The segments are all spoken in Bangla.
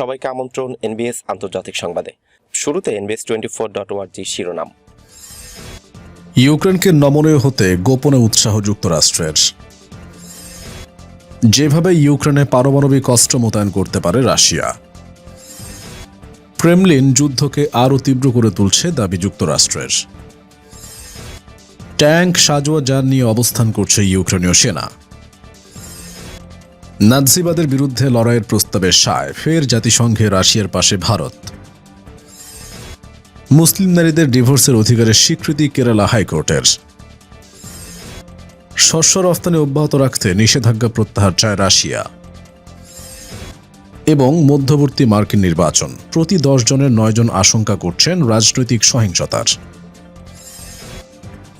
সবাইকে আমন্ত্রণ এনবিএস আন্তর্জাতিক সংবাদে। শুরুতে এনবিএস টোয়েন্টি ফোর ডট ওয়ার্জি শিরোনাম। ইউক্রেনকে নমনীয় হতে গোপনে উৎসাহ যুক্তরাষ্ট্রের। যেভাবে ইউক্রেনে পারমাণবিক অস্ত্র মোতায়েন করতে পারে রাশিয়া। ক্রেমলিন যুদ্ধকে আরও তীব্র করে তুলছে দাবি যুক্তরাষ্ট্রের। ট্যাঙ্ক সাজোয়া যান নিয়ে অবস্থান করছে ইউক্রেনীয় সেনা। নাৎসিবাদের বিরুদ্ধে লড়াইয়ের প্রস্তাবে সায়, ফের জাতিসংঘে রাশিয়ার পাশে ভারত। মুসলিম নারীদের ডিভোর্সের অধিকারের স্বীকৃতি কেরালা হাইকোর্টের। শস্য রফতানি অব্যাহত রাখতে নিষেধাজ্ঞা প্রত্যাহার চায় রাশিয়া। এবং মধ্যবর্তী মার্কিন নির্বাচন, প্রতি দশ জনের নয় জন আশঙ্কা করছেন রাজনৈতিক সহিংসতার।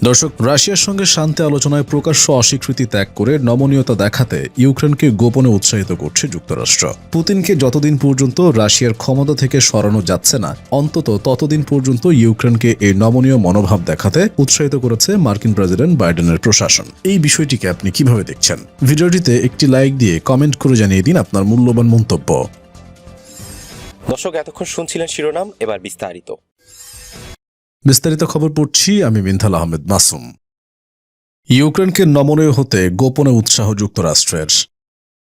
দর্শক, রাশিয়ার সঙ্গে শান্তি আলোচনায় প্রকাশ্য অস্বীকৃতি ত্যাগ করে নমনীয়তা দেখাতে ইউক্রেনকে গোপনে উৎসাহিত করছে যুক্তরাষ্ট্র। পুতিনকে যতদিন পর্যন্ত রাশিয়ার ক্ষমতা থেকে সরানো যাচ্ছে না, অন্তত ততদিন পর্যন্ত ইউক্রেনকে এই নমনীয় মনোভাব দেখাতে উৎসাহিত করেছে মার্কিন প্রেসিডেন্ট বাইডেনের প্রশাসন। এই বিষয়টিকে আপনি কীভাবে দেখছেন? ভিডিওটিতে একটি লাইক দিয়ে কমেন্ট করে জানিয়ে দিন আপনার মূল্যবান মন্তব্য। দর্শক, এতক্ষণ শুনছিলেন শিরোনাম, এবার বিস্তারিত। বিস্তারিত খবর পড়ছি আমি মিন্থাল আহমেদ মাসুম। ইউক্রেনকে নমনীয় হতে গোপনে উৎসাহ যুক্তরাষ্ট্রের।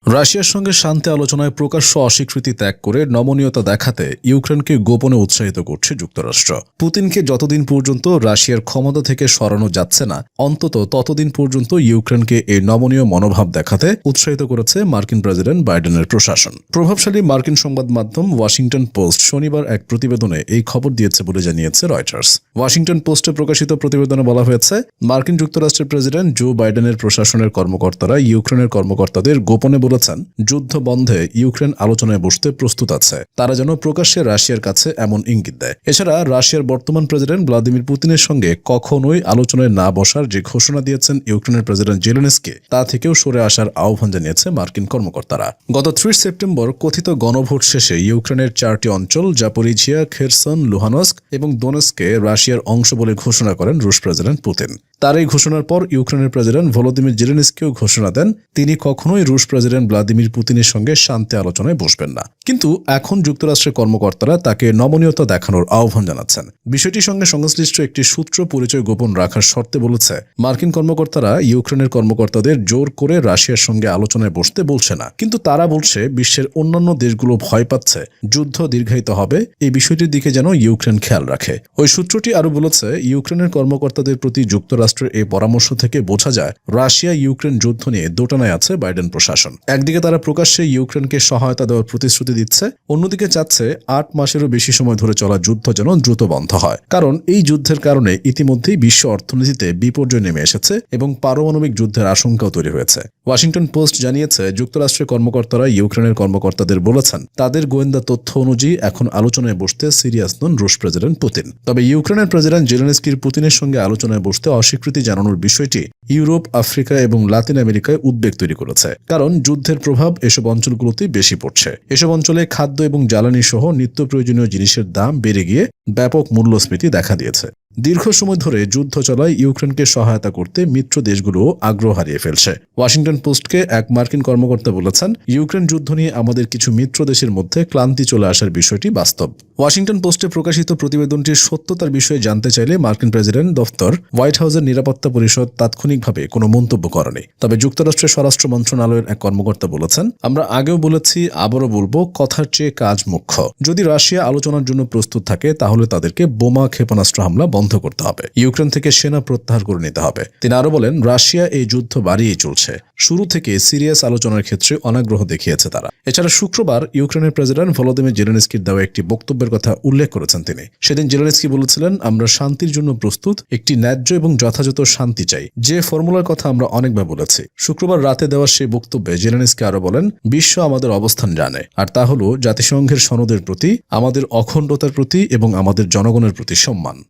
রাশিয়ার সঙ্গে শান্তি আলোচনায় প্রকাশ্য অস্বীকৃতি ত্যাগ করে নমনীয়তা দেখাতে ইউক্রেনকে গোপনে উৎসাহিত করছে যুক্তরাষ্ট্র। পুতিনকে যতদিন পর্যন্ত রাশিয়ার ক্ষমতা থেকে সরানো যাচ্ছে না, অন্তত ততদিন পর্যন্ত ইউক্রেনকে এই নমনীয় মনোভাব দেখাতে উৎসাহিত করেছে মার্কিন প্রেসিডেন্ট বাইডেনের প্রশাসন। প্রভাবশালী মার্কিন সংবাদ মাধ্যম ওয়াশিংটন পোস্ট শনিবার এক প্রতিবেদনে এই খবর দিয়েছে বলে জানিয়েছে রয়টার্স। ওয়াশিংটন পোস্টে প্রকাশিত প্রতিবেদনে বলা হয়েছে, মার্কিন যুক্তরাষ্ট্রের প্রেসিডেন্ট জো বাইডেনের প্রশাসনের কর্মকর্তারা ইউক্রেনের কর্মকর্তাদের গোপনে বলেছেন, যুদ্ধ বন্ধে ইউক্রেন আলোচনায় বসতে প্রস্তুত আছে। তারা যেন প্রকাশ্যে রাশিয়ার কাছে এমন ইঙ্গিত দেয়। এছাড়া রাশিয়ার বর্তমান প্রেসিডেন্ট ভ্লাদিমির পুতিনের সঙ্গে কখনোই আলোচনায় না বসার যে ঘোষণা দিয়েছেন ইউক্রেনের প্রেসিডেন্ট জেলেনস্কি, তা থেকেও সরে আসার আহ্বান জানিয়েছে মার্কিন কর্মকর্তারা। গত ত্রিশ সেপ্টেম্বর কথিত গণভোট শেষে ইউক্রেনের চারটি অঞ্চল জাপোরিঝিয়া খেরসন, লুহানস্ক এবং দোনেস্কে রাশিয়ার অংশ বলে ঘোষণা করেন রুশ প্রেসিডেন্ট পুতিন। তার এই ঘোষণার পর ইউক্রেনের প্রেসিডেন্ট ভলোদিমির জেলেনস্কিও ঘোষণা দেন, তিনি কখনোই রুশ প্রেসিডেন্ট ভ্লাদিমির পুতিনের সঙ্গে শান্তি আলোচনায় বসবেন না। কিন্তু এখন যুক্তরাষ্ট্রের কর্মকর্তারা তাকে নমনীয়তা দেখানোর আহ্বান জানাচ্ছেন। বিষয়টির সঙ্গে সংশ্লিষ্ট একটি সূত্র পরিচয় গোপন রাখার শর্তে বলেছে, মার্কিন কর্মকর্তারা ইউক্রেনের কর্মকর্তাদের জোর করে রাশিয়ার সঙ্গে আলোচনায় বসতে বলছে না। কিন্তু তারা বলছে, বিশ্বের অন্যান্য দেশগুলো ভয় পাচ্ছে, যুদ্ধ দীর্ঘায়িত হবে, এই বিষয়টির দিকে যেন ইউক্রেন খেয়াল রাখে। ওই সূত্রটি আরও বলেছে, ইউক্রেনের কর্মকর্তাদের প্রতি যুক্তরাষ্ট্রের এই পরামর্শ থেকে বোঝা যায়, রাশিয়া ইউক্রেন যুদ্ধ নিয়ে দোটানায় আছে বাইডেন প্রশাসন। একদিকে তারা প্রকাশ্যে ইউক্রেনকে সহায়তা দেওয়ার প্রতিশ্রুতি দিচ্ছে, অন্যদিকে চাচ্ছে আট মাসেরও বেশি সময় ধরে চলা যুদ্ধ যেন দ্রুত বন্ধ হয়। কারণ এই যুদ্ধের কারণে ইতিমধ্যেই বিশ্ব অর্থনীতিতে বিপর্যয় নেমে এসেছে এবং পারমাণবিক যুদ্ধের আশঙ্কাও তৈরি হয়েছে। ওয়াশিংটন পোস্ট জানিয়েছে, যুক্তরাষ্ট্রের কর্মকর্তারা ইউক্রেনের কর্মকর্তাদের বলেছেন, তাদের গোয়েন্দা তথ্য অনুযায়ী এখন আলোচনায় বসতে সিরিয়াস নন রুশ প্রেসিডেন্ট পুতিন। তবে ইউক্রেনের প্রেসিডেন্ট জেলেনস্কির পুতিনের সঙ্গে আলোচনায় বসতে অস্বীকৃতি জানানোর বিষয়টি ইউরোপ, আফ্রিকা এবং লাতিন আমেরিকায় উদ্বেগ তৈরি করেছে। কারণ যুদ্ধের প্রভাব এসব অঞ্চলগুলোতে বেশি পড়ছে। এসব অঞ্চলে খাদ্য এবং জ্বালানি সহ নিত্য প্রয়োজনীয় জিনিসের দাম বেড়ে গিয়ে ব্যাপক মূল্যস্ফীতি দেখা দিয়েছে। দীর্ঘ সময় ধরে যুদ্ধ চলায় ইউক্রেনকে সহায়তা করতে মিত্র দেশগুলো আগ্রহ হারিয়ে ফেলছে। ওয়াশিংটন পোস্টকে এক মার্কিন কর্মকর্তা বলেছেন, ইউক্রেন যুদ্ধ নিয়ে আমাদের কিছু মিত্র দেশের মধ্যে ক্লান্তি চলে আসার বিষয়টি বাস্তব। ওয়াশিংটন পোস্টে প্রকাশিত প্রতিবেদনটির সত্যতার বিষয়ে জানতে চাইলে মার্কিন প্রেসিডেন্ট দফতর হোয়াইট হাউসের নিরাপত্তা পরিষদ তাৎক্ষণিকভাবে কোনো মন্তব্য করেনি। তবে যুক্তরাষ্ট্রের স্বরাষ্ট্র মন্ত্রণালয়ের এক কর্মকর্তা বলেছেন, আমরা আগেও বলেছি, আবারও বলব, কথার চেয়ে কাজ মুখ্য। যদি রাশিয়া আলোচনার জন্য প্রস্তুত থাকে, তাহলে তাদেরকে বোমা ক্ষেপণাস্ত্র হামলা বন্ধ করতে হবে। ইউক্রেন থেকে সেনা প্রত্যাহার করে নিতে হবে। তিনি আরও বলেন, রাশিয়া এই যুদ্ধ বাড়িয়ে চলছে। শুরু থেকে সিরিয়াস আলোচনার ক্ষেত্রে অনাগ্রহ দেখিয়েছে তারা। এছাড়া শুক্রবার ইউক্রেনের প্রেসিডেন্ট ভলোদিমির জেলেনস্কির দেওয়া একটি বক্তব্যের কথা উল্লেখ করেছেন তিনি। সেদিন জেলেনস্কি বলেছিলেন, আমরা শান্তির জন্য প্রস্তুত, একটি ন্যায্য এবং যথাযথ শান্তি চাই। যে ফর্মুলার কথা আমরা অনেকবার বলেছি। শুক্রবার রাতে দেওয়া সেই বক্তব্যে জেলেনস্কি আরও বলেন, বিশ্ব আমাদের অবস্থান জানে, আর তা হল জাতিসংঘের সনদের প্রতি, আমাদের অখণ্ডতার প্রতি এবং আমাদের জনগণের প্রতি সম্মান।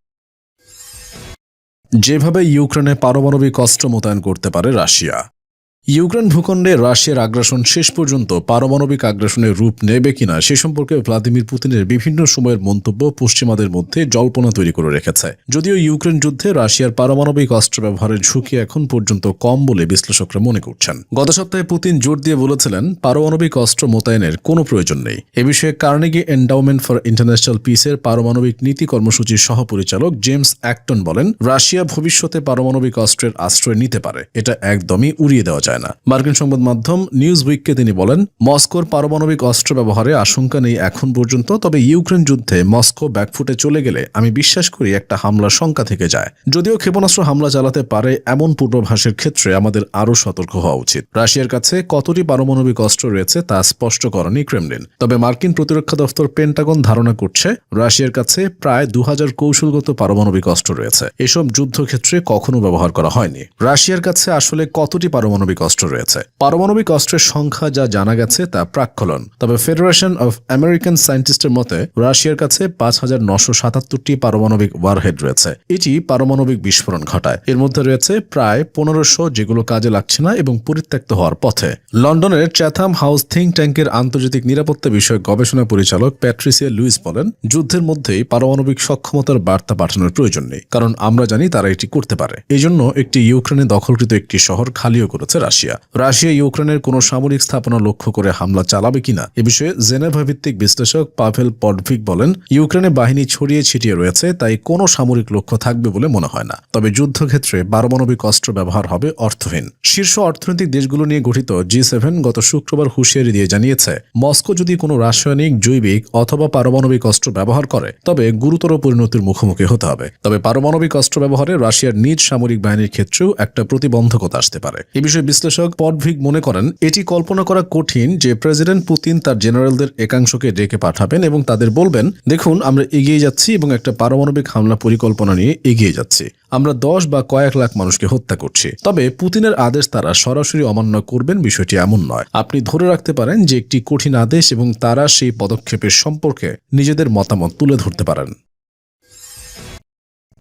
যেভাবে ইউক্রেনে পারমাণবিক অস্ত্র মোতায়েন করতে পারে রাশিয়া। ইউক্রেন ভূখণ্ডে রাশিয়ার আগ্রাসন শেষ পর্যন্ত পারমাণবিক আগ্রাসনের রূপ নেবে কিনা সে সম্পর্কে ভ্লাদিমির পুতিনের বিভিন্ন সময়ের মন্তব্য পশ্চিমাদের মধ্যে জল্পনা তৈরি করে রেখেছে। যদিও ইউক্রেন যুদ্ধে রাশিয়ার পারমাণবিক অস্ত্র ব্যবহারের ঝুঁকি এখন পর্যন্ত কম বলে বিশ্লেষকরা মনে করছেন। গত সপ্তাহে পুতিন জোর দিয়ে বলেছিলেন, পারমাণবিক অস্ত্র মোতায়েনের কোনো প্রয়োজন নেই। এ বিষয়ে কার্নেগি এন্ডাউমেন্ট ফর ইন্টারন্যাশনাল পিসের পারমাণবিক নীতি কর্মসূচির সহপরিচালক জেমস অ্যাক্টন বলেন, রাশিয়া ভবিষ্যতে পারমাণবিক অস্ত্রের আশ্রয় নিতে পারে। এটা একদমই উড়িয়ে দেওয়া যায় না। মার্কিন সংবাদ মাধ্যম নিউজ উইককে তিনি বলেন, মস্কোর পারমাণবিক অস্ত্র ব্যবহারে আশঙ্কা নেই এখন পর্যন্ত, তবে ইউক্রেন যুদ্ধে মস্কো ব্যাকফুটে চলে গেলে আমি বিশ্বাস করি একটা হামলার শঙ্কা থেকে যায়। যদিও ক্ষেপণাস্ত্র হামলা চালাতে পারে এমন পূর্বাভাসের ক্ষেত্রে আমাদের আরও সতর্ক হওয়া উচিত। রাশিয়ার কাছে কতটি পারমাণবিক অস্ত্র রয়েছে তা স্পষ্ট করেনি ক্রেমলিন। তবে মার্কিন প্রতিরক্ষা দপ্তর পেন্টাগন ধারণা করছে, রাশিয়ার কাছে প্রায় দু হাজার কৌশলগত পারমাণবিক অস্ত্র রয়েছে। এসব যুদ্ধক্ষেত্রে কখনো ব্যবহার করা হয়নি। রাশিয়ার কাছে আসলে কতটি পারমাণবিক অস্ত্র রয়েছে। পারমাণবিক অস্ত্রের সংখ্যা যা জানা গেছে তা প্রাক্কলন তবে ফেডারেশন অফ আমেরিকান সায়েন্টিস্টের মতে, রাশিয়ার কাছে পাঁচ হাজার নশো সাতাত্তরটি পারমাণবিক ওয়ারহেড রয়েছে। এটি পারমাণবিক বিস্ফোরণ ঘটায়। এর মধ্যে রয়েছে প্রায় পনেরোশো, যেগুলো কাজে লাগছে না এবং পরিত্যক্ত হওয়ার পথে। লন্ডনের চ্যাথাম হাউস থিঙ্ক ট্যাঙ্কের আন্তর্জাতিক নিরাপত্তা বিষয়ক গবেষণা পরিচালক প্যাট্রিসিয়া লুইস বলেন, যুদ্ধের মধ্যেই পারমাণবিক সক্ষমতার বার্তা পাঠানোর প্রয়োজন নেই, কারণ আমরা জানি তারা এটি করতে পারে। এজন্য একটি ইউক্রেনে দখলকৃত একটি শহর খালিও করেছে রাশিয়া। রাশিয়া ইউক্রেনের কোনো সামরিক স্থাপনা লক্ষ্য করে হামলা চালাবে কিনা, এ বিষয়ে জেনেভা ভিত্তিক বিশ্লেষক পাভেল পডভিক বলেন, ইউক্রেনে বাহিনী ছড়িয়ে ছিটিয়ে রয়েছে, তাই কোনো সামরিক লক্ষ্য থাকবে বলে মনে হয় না। তবে যুদ্ধক্ষেত্রে পারমাণবিক অস্ত্র ব্যবহার হবে অর্থহীন। শীর্ষ অর্থনৈতিক দেশগুলো নিয়ে গঠিত জি সেভেন গত শুক্রবার হুঁশিয়ারি দিয়ে জানিয়েছে, মস্কো যদি কোনো রাসায়নিক, জৈবিক অথবা পারমাণবিক অস্ত্র ব্যবহার করে, তবে গুরুতর পরিণতির মুখোমুখি হতে হবে। তবে পারমাণবিক অস্ত্র ব্যবহারে রাশিয়ার নিজ সামরিক বাহিনীর ক্ষেত্রেও একটা প্রতিবন্ধকতা আসতে পারে। এ বিষয়ে বিশ্লেষক পডভিক মনে করেন, এটি কল্পনা করা কঠিন যে প্রেসিডেন্ট পুতিন তার জেনারেলদের একাংশকে ডেকে পাঠাবেন এবং তাদের বলবেন, দেখুন, আমরা এগিয়ে যাচ্ছি এবং একটা পারমাণবিক হামলা পরিকল্পনা নিয়ে এগিয়ে যাচ্ছি। আমরা দশ বা কয়েক লাখ মানুষকে হত্যা করছি। তবে পুতিনের আদেশ তারা সরাসরি অমান্য করবেন বিষয়টি এমন নয়। আপনি ধরে রাখতে পারেন যে একটি কঠিন আদেশ এবং তারা সেই পদক্ষেপের সম্পর্কে নিজেদের মতামত তুলে ধরতে পারেন।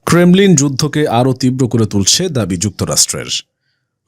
ক্রেমলিন যুদ্ধকে আরও তীব্র করে তুলছে দাবি যুক্তরাষ্ট্রের।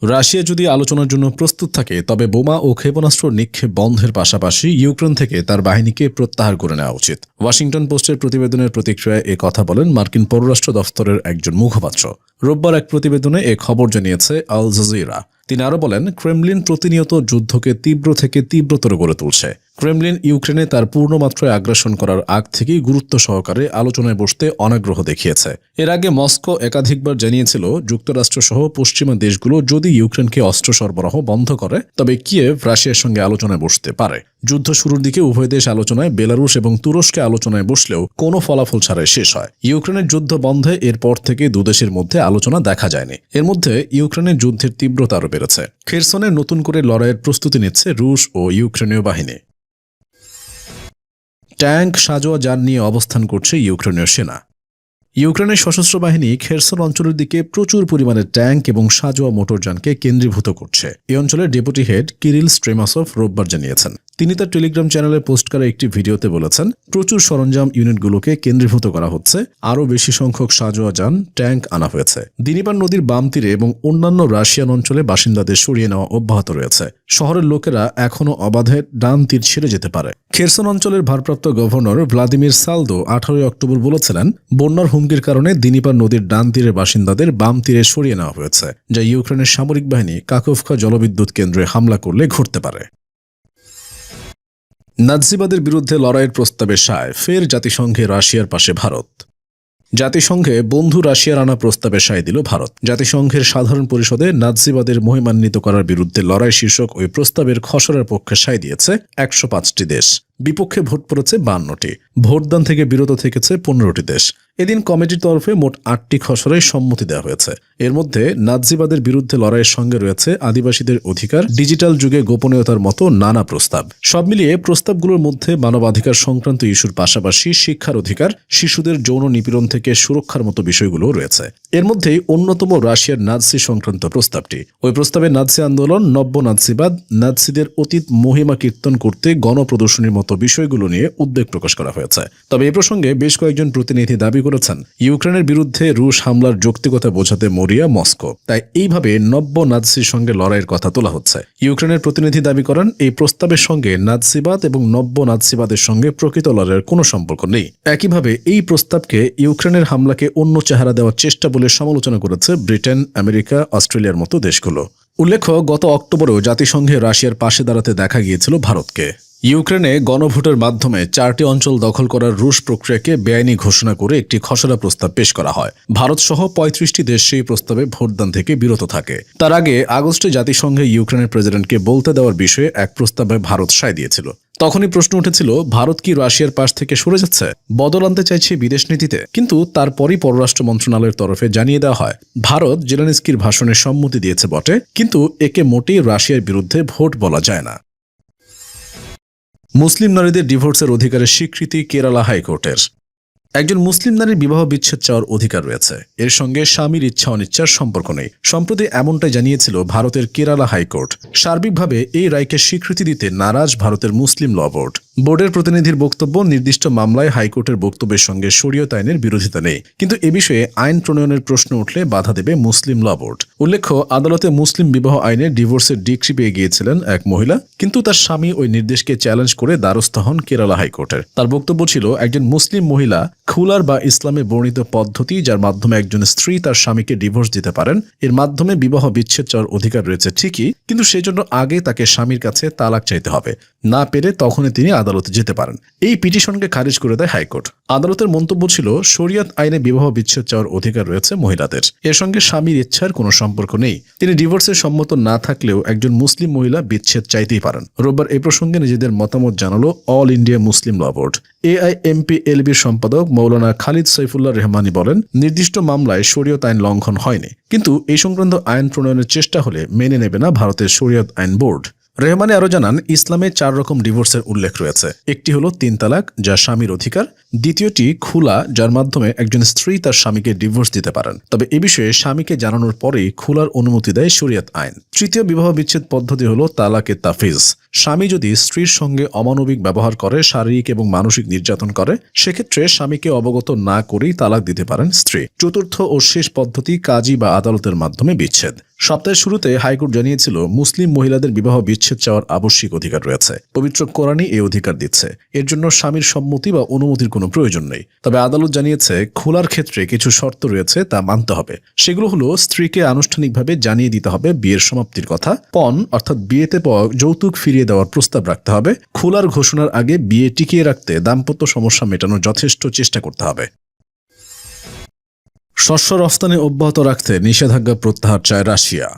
রাশিয়া যদি আলোচনার জন্য প্রস্তুত থাকে, তবে বোমা ও ক্ষেপণাস্ত্র নিক্ষেপ বন্ধের পাশাপাশি ইউক্রেন থেকে তার বাহিনীকে প্রত্যাহার করে নেওয়া উচিত। ওয়াশিংটন পোস্টের প্রতিবেদনের প্রতিক্রিয়ায় এ কথা বলেন মার্কিন পররাষ্ট্র দফতরের একজন মুখপাত্র। রোববার এক প্রতিবেদনে এ খবর জানিয়েছে আল জাজিরা। তিনি আরও বলেন, ক্রেমলিন প্রতিনিয়ত যুদ্ধকে তীব্র থেকে তীব্রতর গড়ে তুলছে। ক্রেমলিন ইউক্রেনে তার পূর্ণমাত্রায় আগ্রাসন করার আগ থেকেই গুরুত্ব সহকারে আলোচনায় বসতে অনাগ্রহ দেখিয়েছে। এর আগে মস্কো একাধিকবার জানিয়েছিল, যুক্তরাষ্ট্রসহ পশ্চিমা দেশগুলো যদি ইউক্রেনকে অস্ত্র সরবরাহ বন্ধ করে, তবে কিয়েভ রাশিয়ার সঙ্গে আলোচনায় বসতে পারে। যুদ্ধ শুরুর দিকে উভয় দেশ আলোচনায়, বেলারুশ এবং তুরস্কে আলোচনায় বসলেও কোনো ফলাফল ছাড়াই শেষ হয়। ইউক্রেনের যুদ্ধ বন্ধে এরপর থেকে দুদেশের মধ্যে আলোচনা দেখা যায়নি। এর মধ্যে ইউক্রেনের যুদ্ধের তীব্রতা আরও বেড়েছে। খেরসনে নতুন করে লড়াইয়ের প্রস্তুতি নিচ্ছে রুশ ও ইউক্রেনীয় বাহিনী। ট্যাঙ্ক সাজোয়া যান নিয়ে অবস্থান করছে ইউক্রেনীয় সেনা। ইউক্রেনের সশস্ত্র বাহিনী খেরসন অঞ্চলের দিকে প্রচুর পরিমাণে ট্যাঙ্ক এবং সাজোয়া মোটরযানকে কেন্দ্রীভূত করছে। এই অঞ্চলের ডেপুটি হেড কিরিল স্ট্রেমাসফ রোববার জানিয়েছেন। তিনি তার টেলিগ্রাম চ্যানেলে পোস্ট করা একটি ভিডিওতে বলেছেন, প্রচুর সরঞ্জাম ইউনিটগুলোকে কেন্দ্রীভূত করা হচ্ছে, আরও বেশি সংখ্যক সাজোয়া যান, ট্যাঙ্ক আনা হয়েছে। দিনিপার নদীর বাম তীরে এবং অন্যান্য রাশিয়ান অঞ্চলে বাসিন্দাদের সরিয়ে নেওয়া অব্যাহত রয়েছে। শহরের লোকেরা এখনও অবাধে ডান তীর ছেড়ে যেতে পারে। খেরসন অঞ্চলের ভারপ্রাপ্ত গভর্নর ভ্লাদিমির সালদো আঠারোই অক্টোবর বলেছিলেন, বন্যার হুমকির কারণে দিনিপার নদীর ডান তীরের বাসিন্দাদের বাম তীরে সরিয়ে নেওয়া হয়েছে, যা ইউক্রেনের সামরিক বাহিনী কাকোফকা জলবিদ্যুৎ কেন্দ্রে হামলা করলে ঘটতে পারে। নাৎসিবাদের বিরুদ্ধে লড়াইয়ের প্রস্তাবে সায়, ফের জাতিসংঘে রাশিয়ার পাশে ভারত। জাতিসংঘে বন্ধু রাশিয়ার আনা প্রস্তাবে সায় দিল ভারত। জাতিসংঘের সাধারণ পরিষদে নাজিবাদের মহিমান্বিত করার বিরুদ্ধে লড়াই শীর্ষক ওই প্রস্তাবের খসড়ার পক্ষে সায় দিয়েছে একশো পাঁচটি দেশ। বিপক্ষে ভোট পড়েছে বান্নটি। ভোটদান থেকে বিরত থেকেছে পনেরোটি দেশ। এদিন কমিটির তরফে মোট আটটি খসড়ায় সম্মতি দেওয়া হয়েছে। এর মধ্যে নাৎসিবাদের বিরুদ্ধে লড়াইয়ের সঙ্গে রয়েছে আদিবাসীদের অধিকার, ডিজিটাল যুগে গোপনীয়তার মতো নানা প্রস্তাব। সব মিলিয়ে প্রস্তাবগুলোর মধ্যে মানবাধিকার সংক্রান্ত ইস্যুর পাশাপাশি শিক্ষার অধিকার, শিশুদের যৌন নিপীড়ন থেকে সুরক্ষার মতো বিষয়গুলো রয়েছে। এর মধ্যেই অন্যতম রাশিয়ার নাৎসি সংক্রান্ত প্রস্তাবটি। ওই প্রস্তাবে নাৎসি আন্দোলন, নব্য নাৎসিবাদ, নাৎসিদের অতীত মহিমা কীর্তন করতে গণপ্রদর্শনীর মতো মতো বিষয়গুলো নিয়ে উদ্বেগ প্রকাশ করা হয়েছে। তবে এ প্রসঙ্গে বেশ কয়েকজন প্রতিনিধি দাবি করেছেন, ইউক্রেনের বিরুদ্ধে রুশ হামলার যৌক্তিকতা বোঝাতে মরিয়া মস্কো। তাই এইভাবে নব্য নাৎসির সঙ্গে লড়াইয়ের কথা তোলা হচ্ছে। ইউক্রেনের প্রতিনিধি দাবি করেন, এই প্রস্তাবের সঙ্গে নাৎসিবাদ এবং নব্য নাৎসিবাদের সঙ্গে প্রকৃত লড়াইয়ের কোনো সম্পর্ক নেই। একইভাবে এই প্রস্তাবকে ইউক্রেনের হামলাকে অন্য চেহারা দেওয়ার চেষ্টা বলে সমালোচনা করেছে ব্রিটেন, আমেরিকা, অস্ট্রেলিয়ার মতো দেশগুলো। উল্লেখ্য, গত অক্টোবরেও জাতিসংঘে রাশিয়ার পাশে দাঁড়াতে দেখা গিয়েছিল ভারতকে। ইউক্রেনে গণভোটের মাধ্যমে চারটি অঞ্চল দখল করার রুশ প্রক্রিয়াকে বেআইনি ঘোষণা করে একটি খসড়া প্রস্তাব পেশ করা হয়। ভারত সহ পঁয়ত্রিশটি দেশ সেই প্রস্তাবে ভোটদান থেকে বিরত থাকে। তার আগে আগস্টে জাতিসংঘে ইউক্রেনের প্রেসিডেন্টকে বলতে দেওয়ার বিষয়ে এক প্রস্তাবে ভারত সায় দিয়েছিল। তখনই প্রশ্ন উঠেছিল, ভারত কি রাশিয়ার পাশ থেকে সরে যাচ্ছে? বদল আনতে চাইছে বিদেশ নীতিতে। কিন্তু তারপরই পররাষ্ট্র মন্ত্রণালয়ের তরফে জানিয়ে দেওয়া হয়, ভারত জেলেনস্কির ভাষণে সম্মতি দিয়েছে বটে, কিন্তু একে মোটেই রাশিয়ার বিরুদ্ধে ভোট বলা যায় না। মুসলিম নারীদের ডিভোর্সের অধিকারের স্বীকৃতি কেরালা হাইকোর্টের। একজন মুসলিম নারীর বিবাহ বিচ্ছেদ চাওয়ার অধিকার রয়েছে। এর সঙ্গে স্বামীর ইচ্ছা অনিচ্ছার সম্পর্ক নেই। সম্প্রতি এমনটাই জানিয়েছিল ভারতের কেরালা হাইকোর্ট। সার্বিকভাবে এই রায়কে স্বীকৃতি দিতে নারাজ ভারতের মুসলিম ল বোর্ড। বোর্ডের প্রতিনিধির বক্তব্য, নির্দিষ্ট মামলায় হাইকোর্টের বক্তব্যের সঙ্গে শরীয়ত আইনের বিরোধিতা নেই। কিন্তু এ বিষয়ে আইন প্রণয়নের প্রশ্ন উঠলে বাধা দেবে মুসলিম ল বোর্ড। উল্লেখ্য, আদালতে মুসলিম বিবাহ আইনে ডিভোর্সের ডিক্রি পেয়ে গিয়েছিলেন এক মহিলা, কিন্তু তার স্বামী ওই নির্দেশকে চ্যালেঞ্জ করে দ্বারস্থ হন কেরালা হাইকোর্টের। তার বক্তব্য ছিল, একজন মুসলিম মহিলা খুলার বা ইসলামে বর্ণিত পদ্ধতি, যার মাধ্যমে একজন স্ত্রী তার স্বামীকে ডিভোর্স দিতে পারেন। এর মাধ্যমে বিবাহ বিচ্ছেদ চাওয়ার অধিকার রয়েছে ঠিকই, কিন্তু সেজন্য আগে তাকে স্বামীর কাছে তালাক চাইতে হবে। না পেরে তখনই তিনি আদালতে যেতে পারেন। এই পিটিশনকে খারিজ করে দেয় হাইকোর্ট। আদালতের মন্তব্য ছিল, শরিয়ত আইনে বিবাহ বিচ্ছেদ চাওয়ার অধিকার রয়েছে মহিলাদের। এর সঙ্গে স্বামীর ইচ্ছার কোনো সম্পর্ক নেই। তিনি ডিভোর্সের সম্মত না থাকলেও একজন মুসলিম মহিলা বিচ্ছেদ চাইতেই পারেন। রোববার এ প্রসঙ্গে নিজেদের মতামত জানালো all India Muslim law board. AIMP এলবির সম্পাদক মৌলানা খালিদ সৈফুল্লাহ রেহমানি বলেন, নির্দিষ্ট মামলায় শরীয়ত আইন লঙ্ঘন হয়নি। কিন্তু এই সংক্রান্ত আইন প্রণয়নের চেষ্টা হলে মেনে নেবে না ভারতের শরীয়ত আইন বোর্ড। রেহমানি আরও জানান, ইসলামে চার রকম ডিভোর্সের উল্লেখ রয়েছে। একটি হলো তিন তালাক, যা স্বামীর অধিকার দ্বিতীয়টি খুলা, যার মাধ্যমে একজন স্ত্রী তার স্বামীকে ডিভোর্স দিতে পারেন। তবে এ বিষয়ে স্বামীকে জানানোর পরেই খুলার অনুমতি দেয় শরীয়ত আইন। তৃতীয় বিবাহ বিচ্ছেদ পদ্ধতি হলো তালাকে তাফিজ। স্বামী যদি স্ত্রীর সঙ্গে অমানবিক ব্যবহার করে, শারীরিক এবং মানসিক নির্যাতন করে, সেক্ষেত্রে স্বামীকে অবগত না করেই তালাক দিতে পারেন স্ত্রী। চতুর্থ ও শেষ পদ্ধতি কাজী বা আদালতের মাধ্যমে বিচ্ছেদ। সপ্তাহের শুরুতে হাইকোর্ট জানিয়েছিল, মুসলিম মহিলাদের বিবাহ বিচ্ছেদ চাওয়ার আবশ্যিক অধিকার রয়েছে। পবিত্র কোরআনই এই অধিকার দিচ্ছে। এর জন্য স্বামীর সম্মতি বা অনুমতির প্রয়োজন নেই। তবে আদালত জানিয়েছে, খোলার ক্ষেত্রে কিছু শর্ত রয়েছে তা মানতে হবে। সেগুলো হলো, স্ত্রীকে আনুষ্ঠানিকভাবে জানিয়ে দিতে হবে বিয়ের সমাপ্তির কথা। পণ, অর্থাৎ বিয়েতে যৌতুক ফিরিয়ে দেওয়ার প্রস্তাব রাখতে হবে। খোলার ঘোষণার আগে বিয়ে টিকিয়ে রাখতে দাম্পত্য সমস্যা মেটানোর যথেষ্ট চেষ্টা করতে হবে। শস্য রফতানি অব্যাহত রাখতে নিষেধাজ্ঞা প্রত্যাহার চায় রাশিয়া।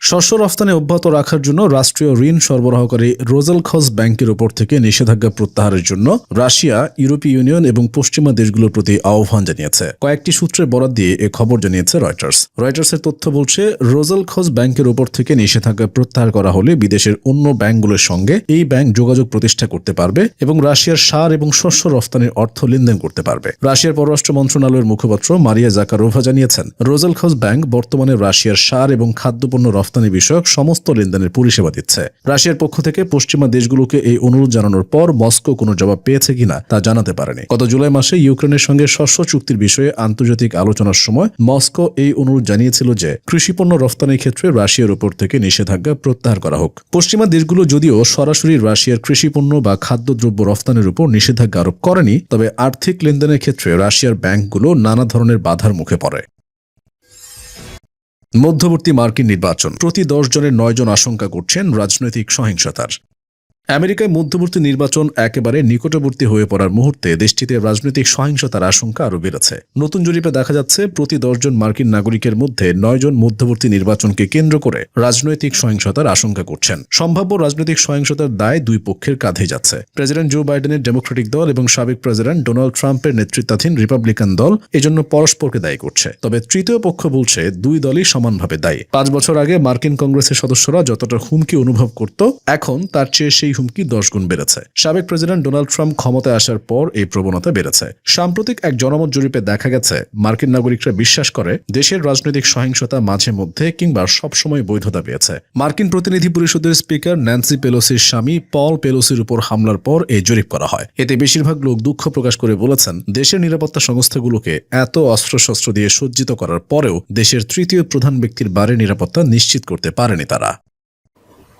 শস্য রফতানি অব্যাহত রাখার জন্য রাষ্ট্রীয় ঋণ সরবরাহকারী রোজেলখজ ব্যাংকের উপর থেকে নিষেধাজ্ঞা প্রত্যাহারের জন্য রাশিয়া, ইউরোপীয় ইউনিয়ন এবং পশ্চিমা দেশগুলোর প্রতি আহ্বান জানিয়েছে। কয়েকটি সূত্রে বরাদ দিয়ে এ খবর জানিয়েছে রয়টার্স। রয়টার্সের তথ্য বলছে রোজেলখজ ব্যাংকের উপর থেকে নিষেধাজ্ঞা প্রত্যাহার করা হলে বিদেশের অন্য ব্যাংকগুলোর সঙ্গে এই ব্যাংক যোগাযোগ প্রতিষ্ঠা করতে পারবে এবং রাশিয়ার সার এবং শস্য রফতানির অর্থ লেনদেন করতে পারবে। রাশিয়ার পররাষ্ট্র মন্ত্রণালয়ের মুখপাত্র মারিয়া জাকারোভা জানিয়েছেন রোজেলখজ ব্যাংক বর্তমানে রাশিয়ার সার এবং খাদ্যপণ্য রফতানি বিষয়ক সমস্ত লেনদেনের পরিষেবা দিচ্ছে। রাশিয়ার পক্ষ থেকে পশ্চিমা দেশগুলোকে এই অনুরোধ জানানোর পর মস্কো কোনো জবাব পেয়েছে কিনা তা জানাতে পারেনি। গত জুলাই মাসে ইউক্রেনের সঙ্গে শস্য চুক্তির বিষয়ে আন্তর্জাতিক আলোচনার সময় মস্কো এই অনুরোধ জানিয়েছিল যে কৃষিপণ্য রফতানির ক্ষেত্রে রাশিয়ার উপর থেকে নিষেধাজ্ঞা প্রত্যাহার করা হোক। পশ্চিমা দেশগুলো যদিও সরাসরি রাশিয়ার কৃষিপণ্য বা খাদ্যদ্রব্য রফতানির উপর নিষেধাজ্ঞা আরোপ করেনি, তবে আর্থিক লেনদেনের ক্ষেত্রে রাশিয়ার ব্যাংকগুলো নানা ধরনের বাধার মুখে পড়ে। মধ্যবর্তী মার্কিন নির্বাচন। প্রতি দশ জনের নয় জন আশঙ্কা করছেন রাজনৈতিক সহিংসতার। আমেরিকায় মধ্যবর্তী নির্বাচন একেবারে নিকটবর্তী হয়ে পড়ার মুহূর্তে দেশটিতে রাজনৈতিক সহিংসতার আশঙ্কা আরও বেড়েছে। নতুন জরিপে দেখা যাচ্ছে, প্রতি দশজন মার্কিন নাগরিকের মধ্যে নয়জন মধ্যবর্তী নির্বাচনকে কেন্দ্র করে রাজনৈতিক সহিংসতার আশঙ্কা করছেন। সম্ভাব্য রাজনৈতিক সহিংসতার দায় দুই পক্ষের কাঁধে যাচ্ছে। প্রেসিডেন্ট জো বাইডেনের ডেমোক্রেটিক দল এবং সাবেক প্রেসিডেন্ট ডোনাল্ড ট্রাম্পের নেতৃত্বাধীন রিপাবলিকান দল এজন্য পরস্পরকে দায়ী করছে। তবে তৃতীয় পক্ষ বলছে, দুই দলই সমানভাবে দায়ী। পাঁচ বছর আগে মার্কিন কংগ্রেসের সদস্যরা যতটা হুমকি অনুভব করত, এখন তার চেয়ে সেই সেই হুমকি দশ গুণ বেড়েছে। সাবেক প্রেসিডেন্ট ডোনাল্ড ট্রাম্প ক্ষমতায় আসার পর এই প্রবণতা বেড়েছে। সাম্প্রতিক এক জনমত জরিপে দেখা গেছে, মার্কিন নাগরিকরা বিশ্বাস করে, দেশের রাজনৈতিক সহিংসতা মাঝে মধ্যে কিংবা সবসময় বৈধতা পেয়েছে। মার্কিন প্রতিনিধি পরিষদের স্পিকার ন্যান্সি পেলোসির স্বামী পল পেলোসির উপর হামলার পর এই জরিপ করা হয়। এতে বেশিরভাগ লোক দুঃখ প্রকাশ করে বলেছেন, দেশের নিরাপত্তা সংস্থাগুলোকে এত অস্ত্রশস্ত্র দিয়ে সজ্জিত করার পরেও দেশের তৃতীয় প্রধান ব্যক্তির বারে নিরাপত্তা নিশ্চিত করতে পারেনি তারা।